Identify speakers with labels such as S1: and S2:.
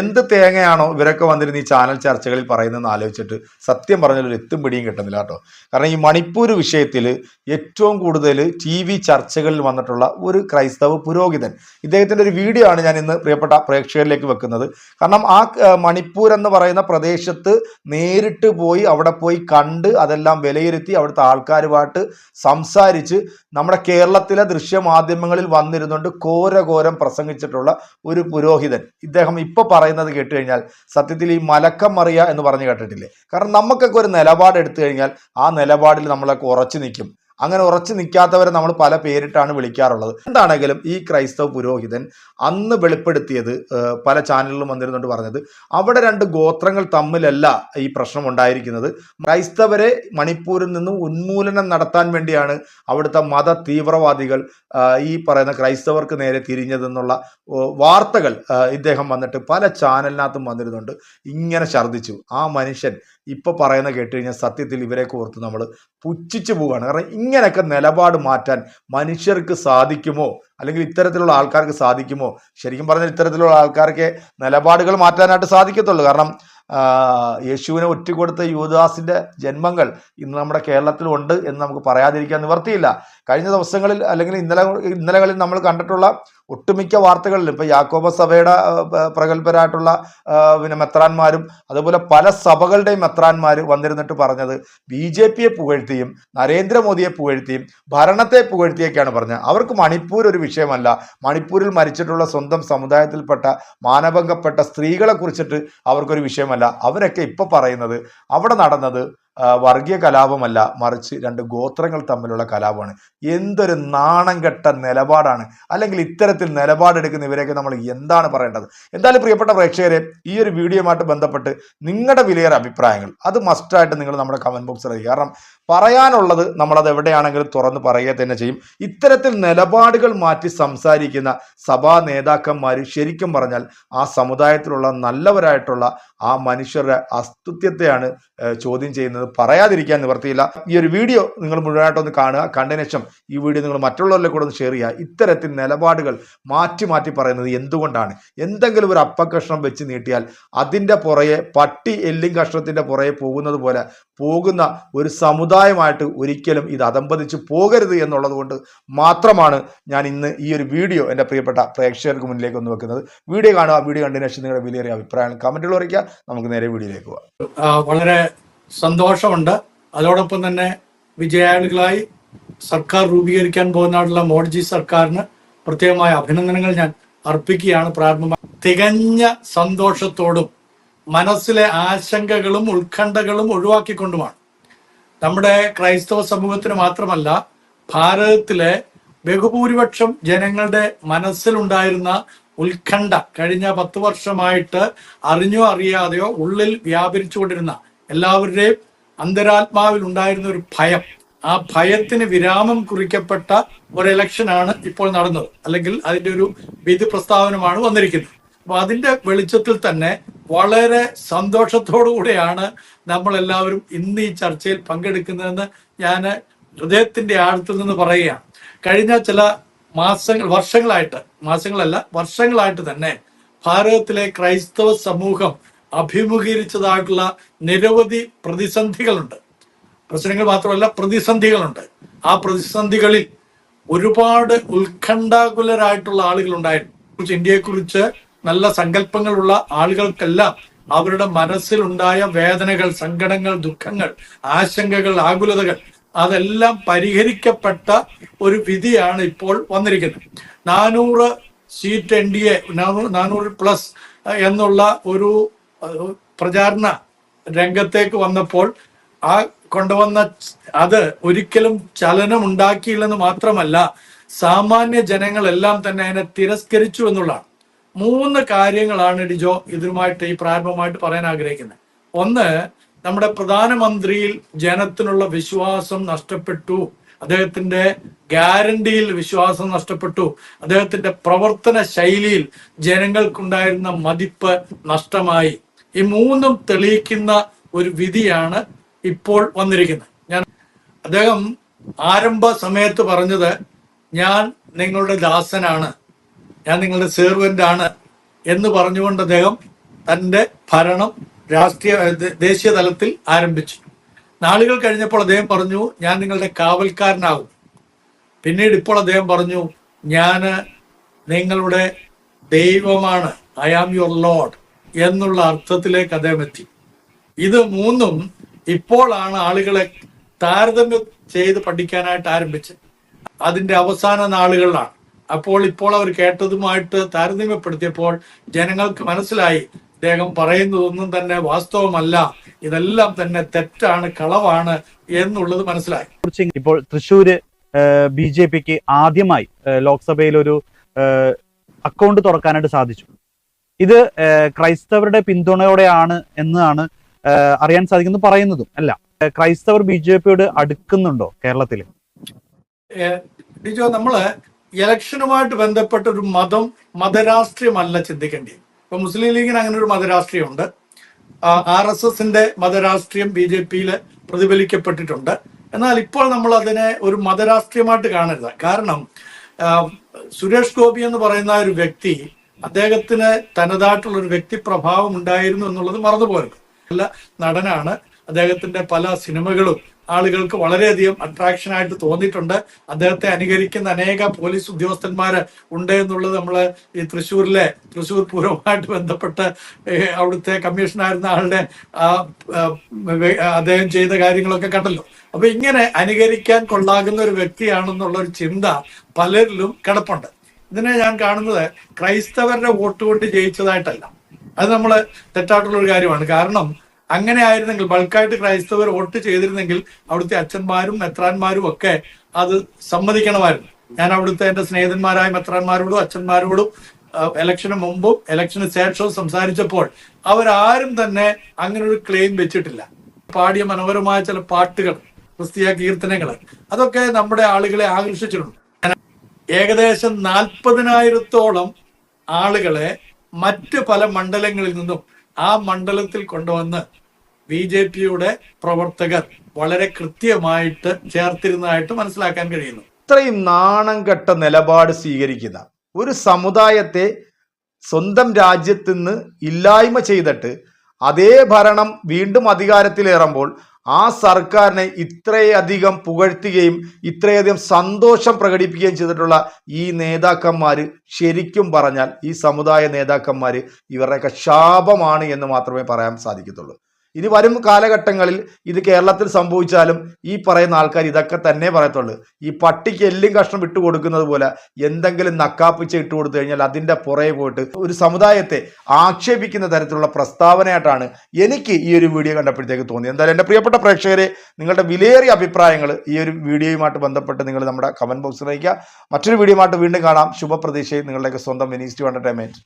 S1: എന്ത് തേങ്ങയാണോ ഇവരൊക്കെ വന്നിരുന്ന ഈ ചാനൽ ചർച്ചകളിൽ പറയുന്നതെന്ന് ആലോചിച്ചിട്ട് സത്യം പറഞ്ഞാൽ ഒരു എത്തും പിടിയും കിട്ടുന്നില്ല കേട്ടോ. കാരണം ഈ മണിപ്പൂർ വിഷയത്തിൽ ഏറ്റവും കൂടുതൽ ടി വി ചർച്ചകളിൽ വന്നിട്ടുള്ള ഒരു ക്രൈസ്തവ പുരോഹിതൻ. ഇദ്ദേഹത്തിന്റെ ഒരു വീഡിയോ ആണ് ഞാൻ ഇന്ന് പ്രിയപ്പെട്ട പ്രേക്ഷകരിലേക്ക് വെക്കുന്നത്. കാരണം ആ മണിപ്പൂർ എന്ന് പറയുന്ന പ്രദേശത്ത് നേരിട്ട് പോയി അവിടെ പോയി കണ്ട് അതെല്ലാം വിലയിരുത്തി അവിടുത്തെ ആൾക്കാരുമായിട്ട് സംസാരിച്ച് നമ്മുടെ കേരളത്തിലെ ദൃശ്യമാധ്യമങ്ങളിൽ വന്നിരുന്നുകൊണ്ട് ഘോരഘോരം പ്രസംഗിച്ചിട്ടുള്ള ഒരു പുരോഹിതൻ. ഇദ്ദേഹം ഇപ്പൊ പറയുന്നത് കേട്ട് കഴിഞ്ഞാൽ സത്യത്തിൽ ഈ മലക്കം മറിയ എന്ന് പറഞ്ഞു കേട്ടിട്ടില്ലേ? കാരണം നമുക്കൊക്കെ ഒരു നിലപാട് എടുത്തു കഴിഞ്ഞാൽ ആ നിലപാടിൽ നമ്മളൊക്കെ ഉറച്ചു നിൽക്കും. അങ്ങനെ ഉറച്ചു നിൽക്കാത്തവരെ നമ്മൾ പല പേരിട്ടാണ് വിളിക്കാറുള്ളത്. എന്താണെങ്കിലും ഈ ക്രൈസ്തവ പുരോഹിതൻ അന്ന് വെളിപ്പെടുത്തിയത് പല ചാനലുകളും വന്നിരുന്നുകൊണ്ട് പറഞ്ഞത് അവിടെ രണ്ട് ഗോത്രങ്ങൾ തമ്മിലല്ല ഈ പ്രശ്നം ഉണ്ടായിരിക്കുന്നത്. ക്രൈസ്തവരെ മണിപ്പൂരിൽ നിന്നും ഉന്മൂലനം നടത്താൻ വേണ്ടിയാണ് അവിടുത്തെ മത തീവ്രവാദികൾ ഈ പറയുന്ന ക്രൈസ്തവർക്ക് നേരെ തിരിഞ്ഞതെന്നുള്ള വാർത്തകൾ ഇദ്ദേഹം വന്നിട്ട് പല ചാനലിനകത്തും വന്നിരുന്നുണ്ട് ഇങ്ങനെ ഛർദ്ദിച്ചു. ആ മനുഷ്യൻ ഇപ്പൊ പറയുന്ന കേട്ട് കഴിഞ്ഞാൽ സത്യത്തിൽ ഇവരെ ഓർത്ത് നമ്മൾ പുച്ഛിച്ചു പോവുകയാണ് കാരണം ഇങ്ങനെയൊക്കെ നിലപാട് മാറ്റാൻ മനുഷ്യർക്ക് സാധിക്കുമോ? അല്ലെങ്കിൽ ഇത്തരത്തിലുള്ള ആൾക്കാർക്ക് സാധിക്കുമോ? ശരിക്കും പറഞ്ഞാൽ ഇത്തരത്തിലുള്ള ആൾക്കാർക്ക് നിലപാടുകൾ മാറ്റാനായിട്ട് സാധിക്കത്തുള്ളൂ. കാരണം യേശുവിനെ ഒറ്റുകൊടുത്ത യുവദാസിന്റെ ജന്മങ്ങൾ ഇന്ന് നമ്മുടെ കേരളത്തിലുണ്ട് എന്ന് നമുക്ക് പറയാതിരിക്കാൻ നിവർത്തിയില്ല. കഴിഞ്ഞ ദിവസങ്ങളിൽ അല്ലെങ്കിൽ ഇന്നലെ ഇന്നലകളിൽ നമ്മൾ കണ്ടിട്ടുള്ള ഒട്ടുമിക്ക വാർത്തകളിലും ഇപ്പൊ യാക്കോബ സഭയുടെ പ്രഗത്ഭരായിട്ടുള്ള പിന്നെ മെത്രാന്മാരും അതുപോലെ പല സഭകളുടെയും മെത്രാന്മാർ വന്നിരുന്നിട്ട് പറഞ്ഞത് ബി ജെ പിയെ പുകഴ്ത്തിയും നരേന്ദ്രമോദിയെ പുകഴ്ത്തിയും ഭരണത്തെ പുകഴ്ത്തിയൊക്കെയാണ് പറഞ്ഞത്. അവർക്ക് മണിപ്പൂർ ഒരു വിഷയമല്ല. മണിപ്പൂരിൽ മരിച്ചിട്ടുള്ള സ്വന്തം സമുദായത്തിൽപ്പെട്ട മാനഭംഗപ്പെട്ട സ്ത്രീകളെ കുറിച്ചിട്ട് അവർക്കൊരു വിഷയമല്ല. അവരൊക്കെ ഇപ്പൊ പറയുന്നത് അവിടെ നടന്നത് വർഗീയ കലാപമല്ല മറിച്ച് രണ്ട് ഗോത്രങ്ങൾ തമ്മിലുള്ള കലാപമാണ്. എന്തൊരു നാണം കെട്ട നിലപാടാണ്. അല്ലെങ്കിൽ ഇത്തരത്തിൽ നിലപാടെടുക്കുന്ന ഇവരെയൊക്കെ നമ്മൾ എന്താണ് പറയേണ്ടത്? എന്തായാലും പ്രിയപ്പെട്ട പ്രേക്ഷകരെ ഈ ഒരു വീഡിയോയുമായിട്ട് ബന്ധപ്പെട്ട് നിങ്ങളുടെ വിലയേറെ അഭിപ്രായങ്ങൾ അത് മസ്റ്റായിട്ട് നിങ്ങൾ നമ്മുടെ കമന്റ് ബോക്സിൽ അറിയിക്കുക. കാരണം പറയാനുള്ളത് നമ്മളത് എവിടെയാണെങ്കിലും തുറന്ന് പറയുക തന്നെ ചെയ്യും. ഇത്തരത്തിൽ നിലപാടുകൾ മാറ്റി സംസാരിക്കുന്ന സഭാ നേതാക്കന്മാർ ശരിക്കും പറഞ്ഞാൽ ആ സമുദായത്തിലുള്ള നല്ലവരായിട്ടുള്ള ആ മനുഷ്യരുടെ അസ്തിത്വത്തെയാണ് ചോദ്യം ചെയ്യുന്നത്. പറയാതിരിക്കാൻ നിവർത്തിയില്ല. ഈ ഒരു വീഡിയോ നിങ്ങൾ മുഴുവനായിട്ടൊന്ന് കാണുക. കണ്ടതിന് ശേഷം ഈ വീഡിയോ നിങ്ങൾ മറ്റുള്ളവരിലെ കൂടെ ഒന്ന് ഷെയർ ചെയ്യുക. ഇത്തരത്തിൽ നിലപാടുകൾ മാറ്റി മാറ്റി പറയുന്നത് എന്തുകൊണ്ടാണ്? എന്തെങ്കിലും ഒരു അപ്പക്കഷ്ണം വെച്ച് നീട്ടിയാൽ അതിന്റെ പുറകെ പട്ടി എല്ലിങ് കഷ്ണത്തിന്റെ പുറകെ പോകുന്നത് പോലെ പോകുന്ന ഒരു സമുദായമായിട്ട് ഒരിക്കലും ഇത് അതമ്പതിച്ച് പോകരുത് എന്നുള്ളത് കൊണ്ട് മാത്രമാണ് ഞാൻ ഇന്ന് ഈ ഒരു വീഡിയോ എന്റെ പ്രിയപ്പെട്ട പ്രേക്ഷകർക്ക് മുന്നിലേക്ക് ഒന്ന് വെക്കുന്നത്. വീഡിയോ കാണുക വീഡിയോ കണ്ടതിന് ശേഷം നിങ്ങളുടെ വിലയേറിയ അഭിപ്രായങ്ങൾ കമന്റുകൾ അറിയിക്കുക നമുക്ക് നേരെ വീഡിയോയിലേക്ക്
S2: പോവാം വളരെ സന്തോഷമുണ്ട്. അതോടൊപ്പം തന്നെ വിജയാളികളായി സർക്കാർ രൂപീകരിക്കാൻ പോകുന്നതായിട്ടുള്ള മോഡിജി സർക്കാരിന് പ്രത്യേകമായ അഭിനന്ദനങ്ങൾ ഞാൻ അർപ്പിക്കുകയാണ് പ്രാരംഭമായി. തികഞ്ഞ സന്തോഷത്തോടും മനസ്സിലെ ആശങ്കകളും ഉത്കണ്ഠകളും ഒഴിവാക്കിക്കൊണ്ടുമാണ് നമ്മുടെ ക്രൈസ്തവ സമൂഹത്തിന് മാത്രമല്ല ഭാരതത്തിലെ ബഹുഭൂരിപക്ഷം ജനങ്ങളുടെ മനസ്സിലുണ്ടായിരുന്ന ഉത്കണ്ഠ കഴിഞ്ഞ പത്ത് വർഷമായിട്ട് അറിഞ്ഞോ അറിയാതെയോ ഉള്ളിൽ വ്യാപരിച്ചുകൊണ്ടിരുന്ന എല്ലാവരുടെയും അന്തരാത്മാവിൽ ഉണ്ടായിരുന്ന ഒരു ഭയം. ആ ഭയത്തിന് വിരാമം കുറിക്കപ്പെട്ട ഒരു ഇലക്ഷനാണ് ഇപ്പോൾ നടന്നത്. അല്ലെങ്കിൽ അതിന്റെ ഒരു വിധി പ്രസ്താവനമാണ് വന്നിരിക്കുന്നത്. അപ്പൊ അതിന്റെ വെളിച്ചത്തിൽ തന്നെ വളരെ സന്തോഷത്തോടു കൂടെയാണ് നമ്മൾ എല്ലാവരും ഇന്ന് ഈ ചർച്ചയിൽ പങ്കെടുക്കുന്നതെന്ന് ഞാൻ ഹൃദയത്തിന്റെ ആഴത്തിൽ നിന്ന് പറയുകയാണ്. കഴിഞ്ഞ ചില മാസങ്ങൾ വർഷങ്ങളായിട്ട് മാസങ്ങളല്ല വർഷങ്ങളായിട്ട് തന്നെ ഭാരതത്തിലെ ക്രൈസ്തവ സമൂഹം അഭിമുഖീകരിച്ചതായിട്ടുള്ള നിരവധി പ്രതിസന്ധികളുണ്ട്. പ്രശ്നങ്ങൾ മാത്രമല്ല പ്രതിസന്ധികളുണ്ട്. ആ പ്രതിസന്ധികളിൽ ഒരുപാട് ഉത്കണ്ഠാകുലരായിട്ടുള്ള ആളുകൾ ഉണ്ടായിരുന്നു കുറിച്ച് ഇന്ത്യയെക്കുറിച്ച് നല്ല സങ്കല്പങ്ങളുള്ള ആളുകൾക്കെല്ലാം അവരുടെ മനസ്സിലുണ്ടായ വേദനകൾ സങ്കടങ്ങൾ ദുഃഖങ്ങൾ ആശങ്കകൾ ആകുലതകൾ അതെല്ലാം പരിഹരിക്കപ്പെട്ട ഒരു വിധിയാണ് ഇപ്പോൾ വന്നിരിക്കുന്നത്. നാനൂറ് സീറ്റ് എൻ ഡി എ നാനൂറ് പ്ലസ് എന്നുള്ള ഒരു പ്രചാരണ രംഗത്തേക്ക് വന്നപ്പോൾ ആ കൊണ്ടുവന്ന അത് ഒരിക്കലും ചലനം ഉണ്ടാക്കിയില്ലെന്ന് മാത്രമല്ല സാമാന്യ ജനങ്ങളെല്ലാം തന്നെ അതിനെ തിരസ്കരിച്ചു എന്നുള്ളതാണ്. മൂന്ന് കാര്യങ്ങളാണ് ഡിജോ ഇതുമായിട്ട് ഈ പ്രാരംഭമായിട്ട് പറയാൻ ആഗ്രഹിക്കുന്നത്. ഒന്ന് നമ്മുടെ പ്രധാനമന്ത്രിയിൽ ജനത്തിനുള്ള വിശ്വാസം നഷ്ടപ്പെട്ടു. അദ്ദേഹത്തിന്റെ ഗ്യാരണ്ടിയിൽ വിശ്വാസം നഷ്ടപ്പെട്ടു. അദ്ദേഹത്തിന്റെ പ്രവർത്തന ശൈലിയിൽ ജനങ്ങൾക്കുണ്ടായിരുന്ന മതിപ്പ് നഷ്ടമായി. ഈ മൂന്നും തെളിയിക്കുന്ന ഒരു വിധിയാണ് ഇപ്പോൾ വന്നിരിക്കുന്നത്. ഞാൻ അദ്ദേഹം ആരംഭ സമയത്ത് പറഞ്ഞത് ഞാൻ നിങ്ങളുടെ ദാസനാണ്. ഞാൻ നിങ്ങളുടെ സെർവന്റ് ആണ് എന്ന് പറഞ്ഞുകൊണ്ട് അദ്ദേഹം തന്റെ ഭരണം രാഷ്ട്രീയ ദേശീയ തലത്തിൽ ആരംഭിച്ചു. നാളുകൾ കഴിഞ്ഞപ്പോൾ അദ്ദേഹം പറഞ്ഞു ഞാൻ നിങ്ങളുടെ കാവൽക്കാരനാകും പിന്നീട് ഇപ്പോൾ അദ്ദേഹം പറഞ്ഞു ഞാൻ നിങ്ങളുടെ ദൈവമാണ്. ഐ ആം യുവർ ലോഡ് എന്നുള്ള അർത്ഥത്തിലേക്ക് അദ്ദേഹം എത്തി. ഇത് മൂന്നും ഇപ്പോഴാണ് ആളുകളെ താരതമ്യം ചെയ്ത് പഠിക്കാനായിട്ട് ആരംഭിച്ചത്. അതിന്റെ അവസാന നാളുകളിലാണ്. അപ്പോൾ ഇപ്പോൾ അവർ കേട്ടതുമായിട്ട് താരതമ്യപ്പെടുത്തിയപ്പോൾ ജനങ്ങൾക്ക് മനസ്സിലായി. അദ്ദേഹം പറയുന്നതൊന്നും തന്നെ വാസ്തവമല്ല. ഇതെല്ലാം തന്നെ തെറ്റാണ് കളവാണ് എന്നുള്ളത് മനസ്സിലായി.
S3: ഇപ്പോൾ തൃശ്ശൂര് ബി ജെ പിക്ക് ആദ്യമായി ലോക്സഭയിൽ ഒരു അക്കൗണ്ട് തുറക്കാനായിട്ട് സാധിച്ചു. ഇത് ക്രൈസ്തവരുടെ പിന്തുണയോടെയാണ് എന്നാണ് അറിയാൻ സാധിക്കുന്നത് പറയുന്നതും അല്ല. ക്രൈസ്തവർ ബി ജെ പിയോട് അടുക്കുന്നുണ്ടോ കേരളത്തിൽ
S2: ഡിജോ നമ്മൾ ഇലക്ഷനുമായിട്ട് ബന്ധപ്പെട്ട ഒരു മതം മതരാഷ്ട്രീയമല്ല ചിന്തിക്കേണ്ടത് ഇപ്പൊ മുസ്ലിം ലീഗിന് അങ്ങനെ ഒരു മതരാഷ്ട്രീയമുണ്ട്. ആർ എസ് എസിന്റെ മതരാഷ്ട്രീയം ബി ജെ പിയിൽ പ്രതിഫലിക്കപ്പെട്ടിട്ടുണ്ട്. എന്നാൽ ഇപ്പോൾ നമ്മൾ അതിനെ ഒരു മതരാഷ്ട്രീയമായിട്ട് കാണരുത്. കാരണം സുരേഷ് ഗോപി എന്ന് പറയുന്ന ഒരു വ്യക്തി അദ്ദേഹത്തിന് തനതായിട്ടുള്ള ഒരു വ്യക്തി പ്രഭാവം ഉണ്ടായിരുന്നു എന്നുള്ളത് മറന്നുപോകരുത്. നല്ല നടനാണ്. അദ്ദേഹത്തിന്റെ പല സിനിമകളും ആളുകൾക്ക് വളരെയധികം അട്രാക്ഷൻ ആയിട്ട് തോന്നിയിട്ടുണ്ട്. അദ്ദേഹത്തെ അനുകരിക്കുന്ന അനേക പോലീസ് ഉദ്യോഗസ്ഥന്മാര് ഉണ്ട് എന്നുള്ളത് നമ്മൾ ഈ തൃശ്ശൂരിലെ തൃശ്ശൂർ പൂരവുമായിട്ട് ബന്ധപ്പെട്ട് അവിടുത്തെ കമ്മീഷനായിരുന്ന ആളുടെ അദ്ദേഹം ചെയ്ത കാര്യങ്ങളൊക്കെ കണ്ടല്ലോ. അപ്പൊ ഇങ്ങനെ അനുകരിക്കാൻ കൊള്ളാകുന്ന ഒരു വ്യക്തിയാണെന്നുള്ള ഒരു ചിന്ത പലരിലും കിടപ്പുണ്ട്. ഇതിനെ ഞാൻ കാണുന്നത് ക്രൈസ്തവരുടെ വോട്ട് കൊണ്ട് ജയിച്ചതായിട്ടല്ല. അത് നമ്മൾ തെറ്റായിട്ടുള്ള ഒരു കാര്യമാണ്. കാരണം അങ്ങനെ ആയിരുന്നെങ്കിൽ ബൾക്കായിട്ട് ക്രൈസ്തവർ വോട്ട് ചെയ്തിരുന്നെങ്കിൽ അവിടുത്തെ അച്ഛന്മാരും മെത്രാന്മാരും ഒക്കെ അത് സമ്മതിക്കണമായിരുന്നു. ഞാൻ അവിടുത്തെ എന്റെ സ്നേഹിതന്മാരായ മെത്രാന്മാരോടും അച്ഛന്മാരോടും ഇലക്ഷന് മുമ്പും ഇലക്ഷന് ശേഷവും സംസാരിച്ചപ്പോൾ അവരാരും തന്നെ അങ്ങനെ ഒരു ക്ലെയിം വെച്ചിട്ടില്ല. പാടിയ മനോഹരമായ ചില പാട്ടുകൾ ക്രിസ്തീയ കീർത്തനങ്ങൾ അതൊക്കെ നമ്മുടെ ആളുകളെ ആകർഷിച്ചിട്ടുണ്ട്. ഏകദേശം നാൽപ്പതിനായിരത്തോളം ആളുകളെ മറ്റ് പല മണ്ഡലങ്ങളിൽ നിന്നും ആ മണ്ഡലത്തിൽ കൊണ്ടുവന്ന് ബി ജെ പിയുടെ പ്രവർത്തകർ വളരെ കൃത്യമായിട്ട് ചേർത്തിരുന്നതായിട്ട് മനസ്സിലാക്കാൻ കഴിയുന്നു.
S1: ഇത്രയും നാണം കെട്ട നിലപാട് സ്വീകരിക്കുന്ന ഒരു സമുദായത്തെ സ്വന്തം രാജ്യത്ത് നിന്ന് ഇല്ലായ്മ ചെയ്തിട്ട് അതേ ഭരണം വീണ്ടും അധികാരത്തിലേറുമ്പോൾ ആ സർക്കാരിനെ ഇത്രയധികം പുകഴ്ത്തുകയും ഇത്രയധികം സന്തോഷം പ്രകടിപ്പിക്കുകയും ചെയ്തിട്ടുള്ള ഈ നേതാക്കന്മാർ ശരിക്കും പറഞ്ഞാൽ ഈ സമുദായ നേതാക്കന്മാർ ഇവരുടെയൊക്കെ ശാപമാണ് എന്ന് മാത്രമേ പറയാൻ സാധിക്കത്തുള്ളൂ. ഇനി വരും കാലഘട്ടങ്ങളിൽ ഇത് കേരളത്തിൽ സംഭവിച്ചാലും ഈ പറയുന്ന ആൾക്കാർ ഇതൊക്കെ തന്നെ പറയത്തുള്ളൂ. ഈ പട്ടിക്ക് എല്ലും കഷ്ണം ഇട്ട് കൊടുക്കുന്നത് പോലെ എന്തെങ്കിലും നക്കാപ്പിച്ച ഇട്ട് കൊടുത്തു കഴിഞ്ഞാൽ അതിന്റെ പുറകെ പോയിട്ട് ഒരു സമുദായത്തെ ആക്ഷേപിക്കുന്ന തരത്തിലുള്ള പ്രസ്താവനയായിട്ടാണ് എനിക്ക് ഈ ഒരു വീഡിയോ കണ്ടപ്പോഴത്തേക്ക് തോന്നിയത്. എന്തായാലും എന്റെ പ്രിയപ്പെട്ട പ്രേക്ഷകരെ നിങ്ങളുടെ വിലയേറിയ അഭിപ്രായങ്ങൾ ഈ ഒരു വീഡിയോയുമായിട്ട് ബന്ധപ്പെട്ട് നിങ്ങൾ നമ്മുടെ കമന്റ് ബോക്സിൽ അയക്കുക മറ്റൊരു വീഡിയോയുമായിട്ട് വീണ്ടും കാണാം. ശുഭപ്രതീക്ഷയും നിങ്ങളുടെയൊക്കെ സ്വന്തം മിനിസ്റ്റർ എന്റർടൈൻമെന്റ്.